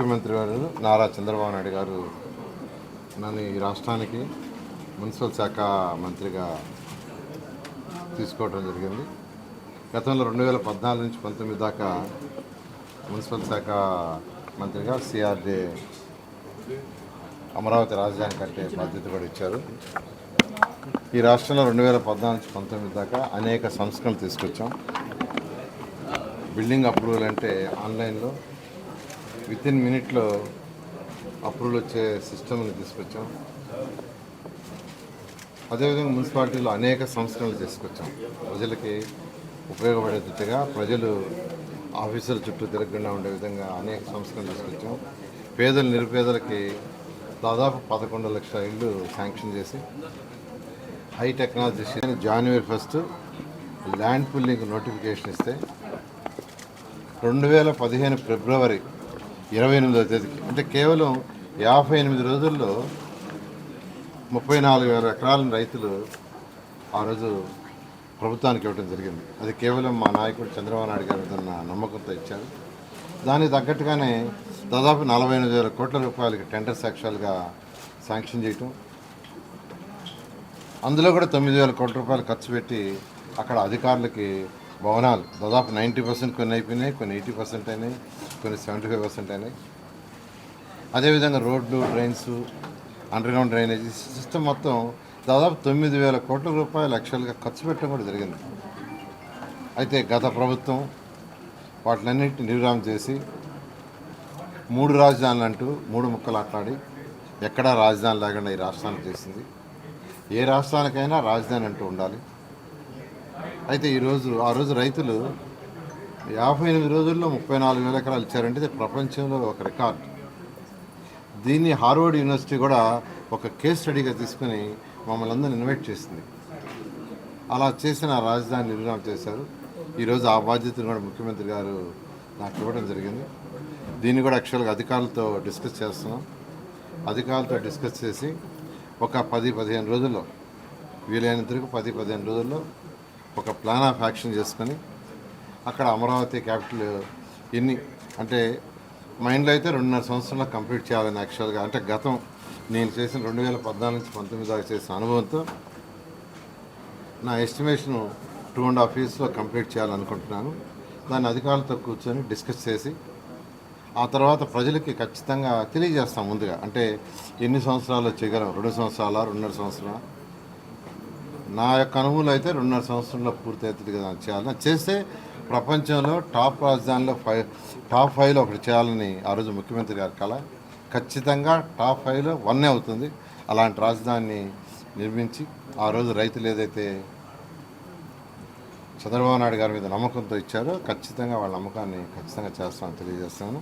ముఖ్యమంత్రి గారు నారా చంద్రబాబు నాయుడు గారు నన్ను ఈ రాష్ట్రానికి మున్సిపల్ శాఖ మంత్రిగా తీసుకోవడం జరిగింది. గతంలో రెండు వేల పద్నాలుగు నుంచి పంతొమ్మిది దాకా మున్సిపల్ శాఖ మంత్రిగా సిఆర్డీ అమరావతి రాజధాని కట్టే బాధ్యత కూడా ఇచ్చారు. ఈ రాష్ట్రంలో రెండు వేల పద్నాలుగు నుంచి పంతొమ్మిది దాకా అనేక సంస్కరణలు తీసుకొచ్చాం. బిల్డింగ్ అప్రూవల్ అంటే ఆన్లైన్లో విత్ ఇన్ మినిట్లో అప్రూవల్ వచ్చే సిస్టమ్ని తీసుకొచ్చాం. అదేవిధంగా మున్సిపాలిటీలో అనేక సంస్కరణలు తీసుకొచ్చాం ప్రజలకి ఉపయోగపడేటట్టుగా ప్రజలు ఆఫీసుల చుట్టూ తిరగకుండా ఉండే విధంగా అనేక సంస్కరణలు తీసుకొచ్చాం. పేదలు నిరుపేదలకి దాదాపు పదకొండు లక్షల ఇళ్ళు శాంక్షన్ చేసి హై టెక్నాలజీ జనవరి ఫస్ట్ ల్యాండ్ పుల్లింగ్ నోటిఫికేషన్ ఇస్తే రెండు వేల పదిహేను ఫిబ్రవరి ఇరవై ఎనిమిదవ తేదీకి. అంటే కేవలం యాభై ఎనిమిది రోజుల్లో ముప్పై నాలుగు వేల ఎకరాల రైతులు ఆ రోజు ప్రభుత్వానికి ఇవ్వడం జరిగింది. అది కేవలం మా నాయకుడు చంద్రబాబు నాయుడు గారు ఉన్న నమ్మకంతో ఇచ్చారు. దానికి తగ్గట్టుగానే దాదాపు నలభై ఎనిమిది వేల కోట్ల రూపాయలకి టెండర్ సాక్ష్యాలుగా శాంక్షన్ చేయటం. అందులో కూడా తొమ్మిది వేల కోట్ల రూపాయలు ఖర్చు పెట్టి అక్కడ అధికారులకి భవనాలు దాదాపు నైంటీ పర్సెంట్ కొన్ని అయిపోయినాయి కొన్ని ఎయిటీ పర్సెంట్ అయినాయి కొన్ని సెవెంటీ ఫైవ్ పర్సెంట్ అయినాయి. అదేవిధంగా రోడ్లు డ్రైన్స్ అండర్గ్రౌండ్ డ్రైనేజీ సిస్టమ్ మొత్తం దాదాపు తొమ్మిది వేల కోట్ల రూపాయలు లక్షలుగా ఖర్చు పెట్టడం కూడా జరిగింది. అయితే గత ప్రభుత్వం వాటినన్నింటినీ నిర్వహణ చేసి మూడు రాజధానులు అంటూ మూడు ముక్కలు ఆట్లాడి ఎక్కడా రాజధాని లేకుండా ఈ రాష్ట్రానికి చేసింది. ఏ రాష్ట్రానికైనా రాజధాని అంటూ ఉండాలి. అయితే ఈరోజు ఆ రోజు రైతులు యాభై ఎనిమిది రోజుల్లో ముప్పై నాలుగు వేల ఎకరాలు ఇచ్చారంటే ఇది ప్రపంచంలో ఒక రికార్డ్. దీన్ని హార్వర్డ్ యూనివర్సిటీ కూడా ఒక కేస్ స్టడీగా తీసుకుని మమ్మల్ని అందరిని ఇన్వైట్ చేసింది. అలా చేసిన ఆ రాజధాని నిర్మాణం చేశారు. ఈరోజు ఆ బాధ్యతను కూడా ముఖ్యమంత్రి గారు నాకు ఇవ్వడం జరిగింది. దీన్ని కూడా యాక్చువల్గా అధికారులతో డిస్కస్ చేస్తున్నాం. అధికారులతో డిస్కస్ చేసి ఒక పది పదిహేను రోజుల్లో వీలైనంతరకు పది పదిహేను రోజుల్లో ఒక ప్లాన్ ఆఫ్ యాక్షన్ చేసుకొని అక్కడ అమరావతి క్యాపిటల్ ఎన్ని అంటే మైండ్లో అయితే రెండున్నర సంవత్సరంలో కంప్లీట్ చేయాలని యాక్చువల్గా అంటే గతం నేను చేసిన రెండు వేల పద్నాలుగు నుంచి పంతొమ్మిది దాకా చేసిన అనుభవంతో నా ఎస్టిమేషన్ టూ అండ్ హాఫ్ ఇయర్స్లో కంప్లీట్ చేయాలనుకుంటున్నాను. దాన్ని అధికారులతో కూర్చొని డిస్కస్ చేసి ఆ తర్వాత ప్రజలకి ఖచ్చితంగా తెలియజేస్తాం ముందుగా. అంటే ఎన్ని సంవత్సరాలు చేయగలం? రెండు సంవత్సరాల? రెండున్నర సంవత్సరాల? నా యొక్క అనుభవం అయితే రెండున్నర సంవత్సరంలో పూర్తి అవుతుంది కదా చేయాలని చేస్తే ప్రపంచంలో టాప్ రాజధానిలో ఫైవ్ టాప్ ఫైవ్లో ఒకటి చేయాలని ఆ రోజు ముఖ్యమంత్రి గారి కళ. ఖచ్చితంగా టాప్ ఫైవ్లో వన్నే అవుతుంది. అలాంటి రాజధానిని నిర్మించి ఆ రోజు రైతులు ఏదైతే చంద్రబాబు నాయుడు గారి మీద నమ్మకంతో ఇచ్చారో ఖచ్చితంగా వాళ్ళ నమ్మకాన్ని ఖచ్చితంగా చేస్తామని తెలియజేస్తాను